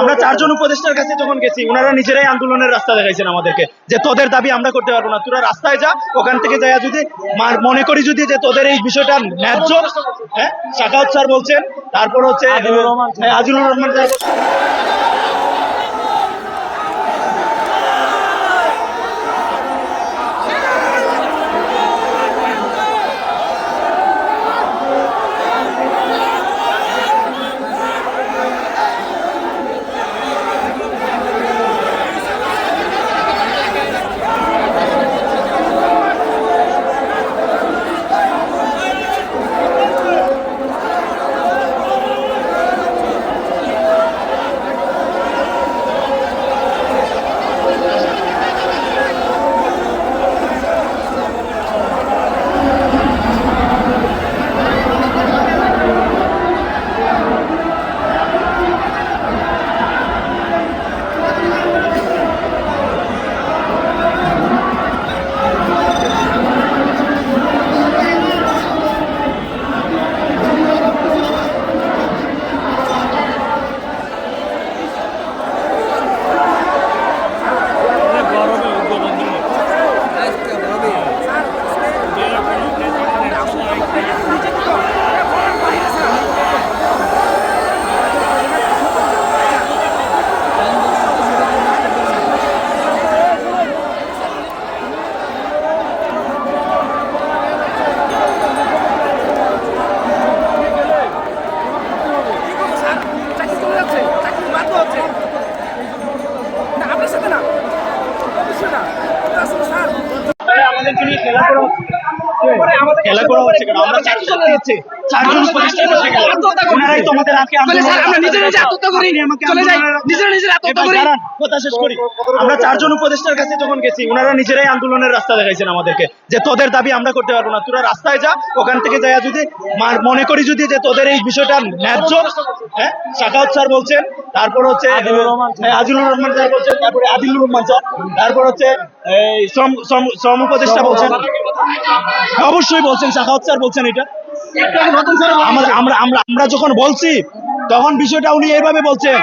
আমরা চারজন উপদেষ্টার কাছে যখন গেছি ওনারা নিজেরাই আন্দোলনের রাস্তা দেখাইছেন আমাদেরকে যে তোদের দাবি আমরা করতে পারব না তোরা রাস্তায় যা ওখান থেকে যায় যদি মনে করি যদি যে তোদের এই বিষয়টা ন্যায্য হ্যাঁ শাখাউত স্যার বলছেন তারপর হচ্ছে হ্যাঁ, রহমান স্যার বলছেন। চাকরি চলে যাচ্ছে চাকরি বাধ্য হচ্ছে না আপনার সাথে না অবশ্যই না আপনার আসলে স্যার আমাদেরকে নিয়ে খেলা করা হচ্ছে। খেলা করা হচ্ছে কেন আমরা চলে যাচ্ছি। চারজন। ওনারাই আজকে আমরা নিজে নিজে আত্মহত্যা করি। চলে যাই আন্দোলনের- নিজে নিজে আত্মহত্যা করি। কথা শেষ করি। আমরা চারজন উপদেষ্টার কাছে যখন গেছি ওনারা নিজেরাই আন্দোলনের রাস্তা দেখাইছেন আমাদেরকে যে তোদের দাবি আমরা করতে পারব না। তোরা রাস্তায় যা ওখান থেকে যাইয়া যদি মনে করি যদি যে তোদের এই বিষয়টা ন্যায্য হ্যাঁ শাখাউত স্যার বলছেন তারপর হচ্ছে হ্যাঁ, আজিলুর রহমান স্যার বলছেন তারপরে আদিলুর রহমান স্যার তারপর হচ্ছে এই শ্রম শ্রম- শ্রম উপদেষ্টা বলছেন। অবশ্যই বলছেন শাখাউত স্যার বলছেন এটা। আমরা আমরা আমরা যখন বলছি তখন বিষয়টা উনি এইভাবে বলছেন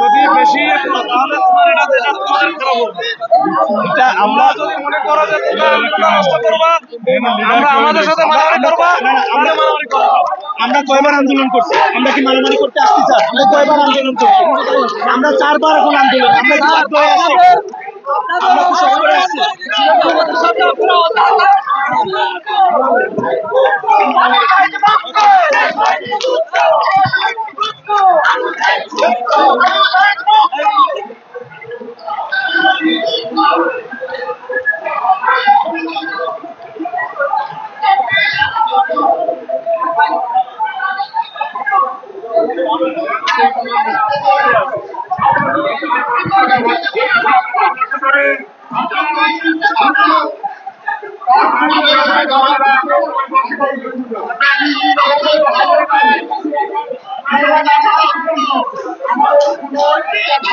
যদি বেশি তাহলে তোমার এটা এটা তোমাদের খারাপ হবে এটা আমরা যদি মনে করো যে তোমরা নষ্ট করবা আমরা আমাদের সাথে মারামারি করবা? না, না, আমরা- আমরা মারামারি করব আমরা কয়বার আন্দোলন করছি? আমরা কি মারামারি করতে আসছি স্যার? আমরা কয়বার আন্দোলন করছি? আমরা চারবার এখন আন্দোলন আমরা